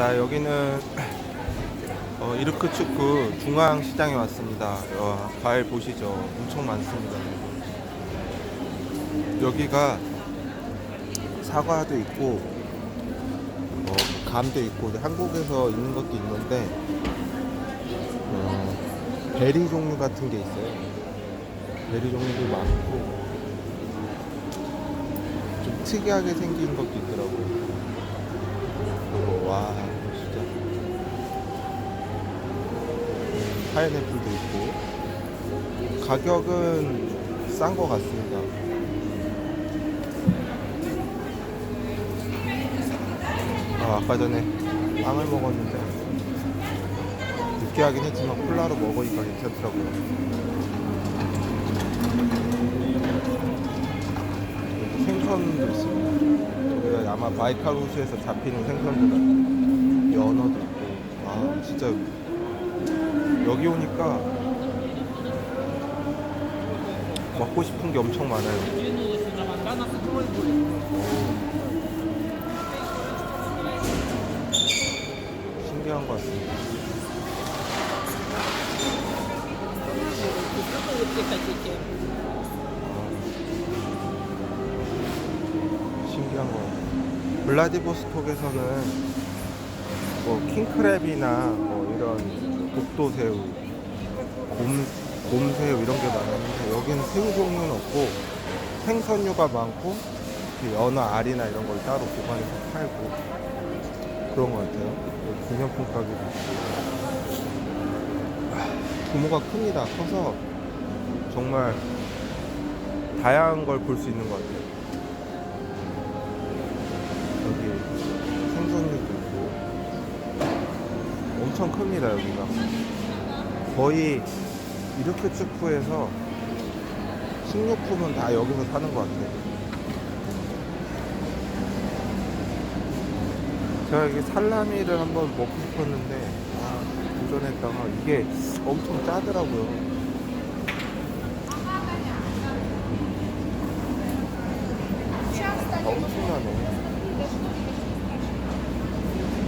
자 여기는 어, 이르크 축구 중앙시장에 왔습니다. 어, 과일 보시죠. 엄청 많습니다. 여기가 사과도 있고 어, 감도 있고 한국에서 있는 것도 있는데 어, 베리 종류 같은 게 있어요. 베리 종류도 많고 좀 특이하게 생긴 것도 있더라고요. 와 진짜 파인애플도 있고 가격은 싼 것 같습니다. 아, 아까 전에 빵을 먹었는데 느끼하긴 했지만 콜라로 먹으니까 괜찮더라고요. 생선도 있습니다. 아마 바이카루스에서 잡히는 생선들 연어도 있고 아 진짜 여기 오니까 먹고 싶은 게 엄청 많아요. 신기한 것 같습니다. 신기한 거. 블라디보스톡에서는 뭐 킹크랩이나 뭐 이런 독도새우, 곰, 곰새우 이런 게 많았는데 여기는 새우 종류는 없고 생선류가 많고 그 연어 알이나 이런 걸 따로 보관해서 팔고 그런 것 같아요. 기념품 가게도 있고. 아, 규모가 큽니다. 커서 정말 다양한 걸 볼 수 있는 것 같아요. 엄청 큽니다 여기가. 거의 이렇게 축구해서 식료품은 다 여기서 사는 것 같아요. 제가 이게 살라미를 한번 먹고 싶었는데 아, 도전했다가 이게 엄청 짜더라고요. 엄청나네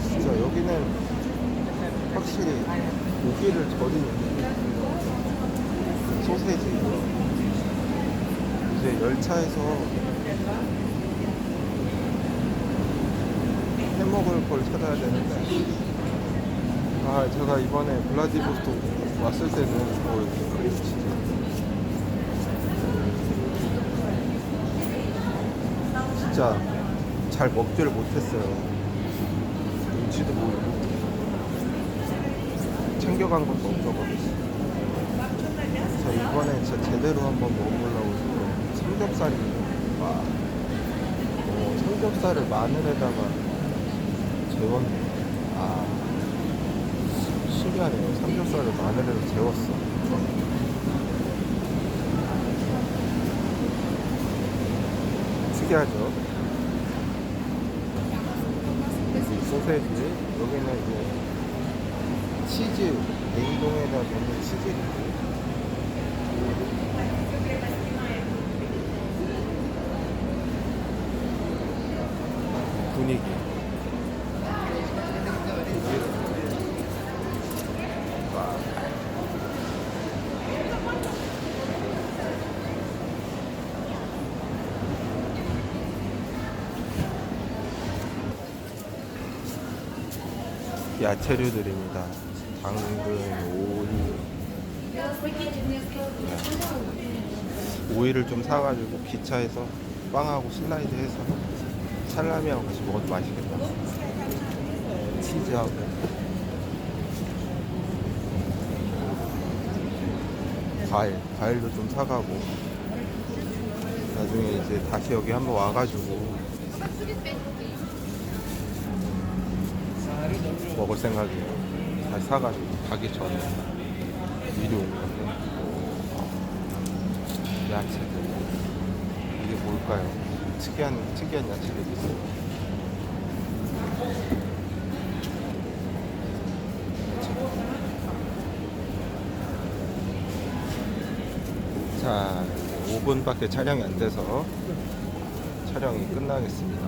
진짜 여기는 확실히 고기를 절이는 소세지. 이제 열차에서 해먹을 걸 찾아야 되는데. 아 제가 이번에 블라디보스토크 왔을 때는 뭐 크림치즈 진짜 잘 먹지를 못했어요. 눈치도 모르고 챙겨간 것도 없어가지고. 자 이번에 진짜 제대로 한번 먹어보려고 지금 삼겹살이 와. 어, 삼겹살을 마늘에다가 재웠네. 아 신기하네요. 삼겹살을 마늘에다 재웠어. 특이하죠? 여기 소세지 여기는 이제 치즈 냉동에다 넣는 치즈 분위기 와. 야채류들입니다. 당근, 오이. 오이를 좀 사가지고 기차에서 빵하고 슬라이드 해서 살라미하고 같이 먹어도 맛있겠다. 치즈하고. 과일, 과일도 좀 사가고. 나중에 이제 다시 여기 한번 와가지고 먹을 생각이에요. 다시 사가지고 가기 전에 미리 온 건데 야채들 이게 뭘까요? 특이한 특이한 야채들이 있어요. 자, 5분밖에 촬영이 안 돼서 촬영이 끝나겠습니다.